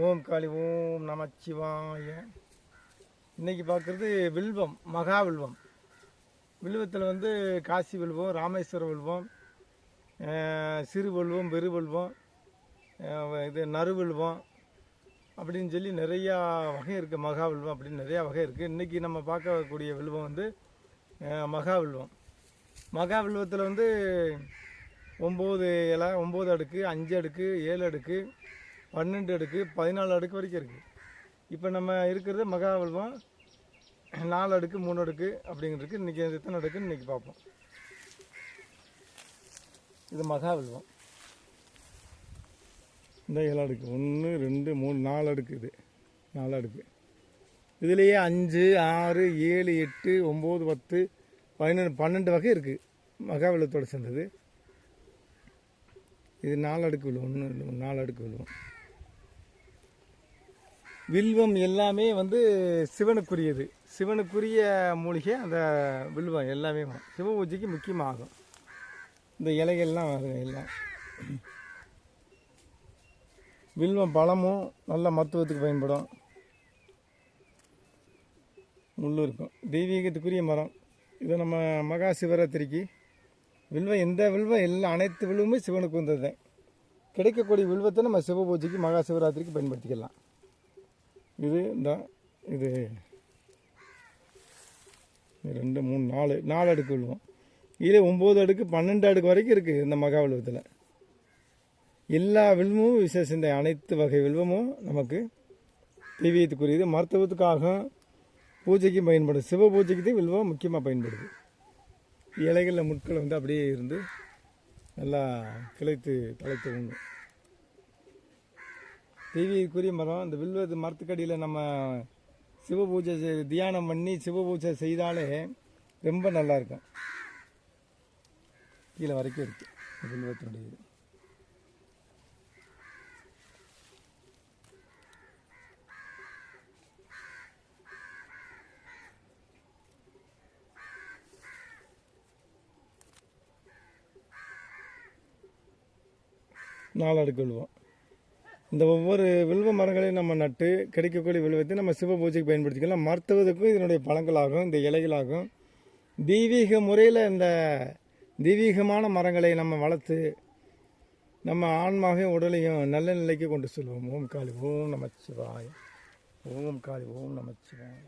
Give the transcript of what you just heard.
ஓம் காளி ஓம் நமச்சிவாய. இன்னைக்கு பார்க்குறது வில்வம் மகா வில்வம். வில்வத்தில் வந்து காசி வில்வம் ராமேஸ்வர வில்வம் சிறு வில்வம் பெரு வில்வம் இது நறு வில்வம் அப்படின்னு சொல்லி நிறையா வகை இருக்குது மகா வில்வம் அப்படின்னு நிறையா வகை இருக்குது இன்றைக்கி நம்ம பார்க்கக்கூடிய வில்வம் வந்து மகா வில்வம். மகா வில்வத்தில் வந்து ஒம்பது இலை ஒம்பது அடுக்கு அஞ்சு அடுக்கு ஏழு அடுக்கு பன்னெண்டு அடுக்கு பதினாலு அடுக்கு வரைக்கும் இருக்குது இப்போ நம்ம இருக்கிறது மகாபல்வம் நாலு அடுக்கு மூணு அடுக்கு அப்படிங்கிறதுக்கு இன்றைக்கி எத்தனை அடுக்குன்னு இன்றைக்கி பார்ப்போம். இது மகாபில்வம் இந்த ஏழு அடுக்கு ஒன்று ரெண்டு மூணு நாலு அடுக்கு இது. நாலு அடுக்கு. இதுலேயே அஞ்சு ஆறு ஏழு எட்டு ஒம்பது பத்து பதினொன்று பன்னெண்டு வகை இருக்குது மகாவிலத்தோடு சேர்ந்தது. இது நாலு அடுக்கு விழுவும். ஒன்று ரெண்டு மூணு நாலு அடுக்கு விழுவும். வில்வம் எல்லாமே வந்து சிவனுக்குரியது. சிவனுக்குரிய மூலிகை அந்த வில்வம் எல்லாமே வரும். சிவ பூஜைக்கு முக்கியமாகும். இந்த இலைகள்லாம் வரும் எல்லாம். வில்வம் பழமும் நல்ல மருத்துவத்துக்கு பயன்படும். முள்ளு இருக்கும். தெய்வீகத்துக்குரிய மரம். இதை நம்ம மகா சிவராத்திரிக்கு வில்வம் எந்த வில்வம் எல்லா அனைத்து வில்வமும் சிவனுக்கு வந்தது கிடைக்கக்கூடிய வில்வத்தை நம்ம சிவ பூஜைக்கு மகா சிவராத்திரிக்கு பயன்படுத்திக்கலாம். இது தான் இது. ரெண்டு மூணு நாலு நாலு அடுக்கு விழுவோம். இதில் ஒம்பது அடுக்கு பன்னெண்டு அடுக்கு வரைக்கும் இருக்குது இந்த மகா விழுவத்தில் எல்லா வில்வமும் விசேஷந்த அனைத்து வகை வில்வமும் நமக்கு தெய்வீகத்துக்குரியது மருத்துவத்துக்காக பூஜைக்கும் பயன்படுது. சிவ பூஜைக்கு தான் வில்வம் முக்கியமாக பயன்படுது. இலைகளில் முட்களை வந்து அப்படியே இருந்து நல்லா கிளைத்து தலைத்து உண்டு தெய்வீகக்குரிய மரம் இந்த வில்வத்து மரத்துக்கடியில் நம்ம சிவ பூஜை செய்- தியானம் பண்ணி சிவ பூஜை செய்தாலே ரொம்ப நல்லா இருக்கும். கீழே வரைக்கும் இருக்கு வில்வத்தினுடைய இது. நாலு அடுக்கு இந்த ஒவ்வொரு வில்வ மரங்களையும் நம்ம நட்டு கிடைக்கக்கூடிய வில்வத்தை நம்ம சிவ பூஜைக்கு பயன்படுத்திக்கலாம். மருத்துவத்துக்கும் இதனுடைய பழங்களாகும் இந்த இலைகளாகும். தெய்வீக முறையில் இந்த தெய்வீகமான மரங்களை நம்ம வளர்த்து நம்ம ஆன்மாவையும் உடலையும் நல்ல நிலைக்கு கொண்டு செல்வோம். ஓம் காளி ஓம் நமச்சிவாய் ஓம் காளி ஓம் நமச்சிவாய்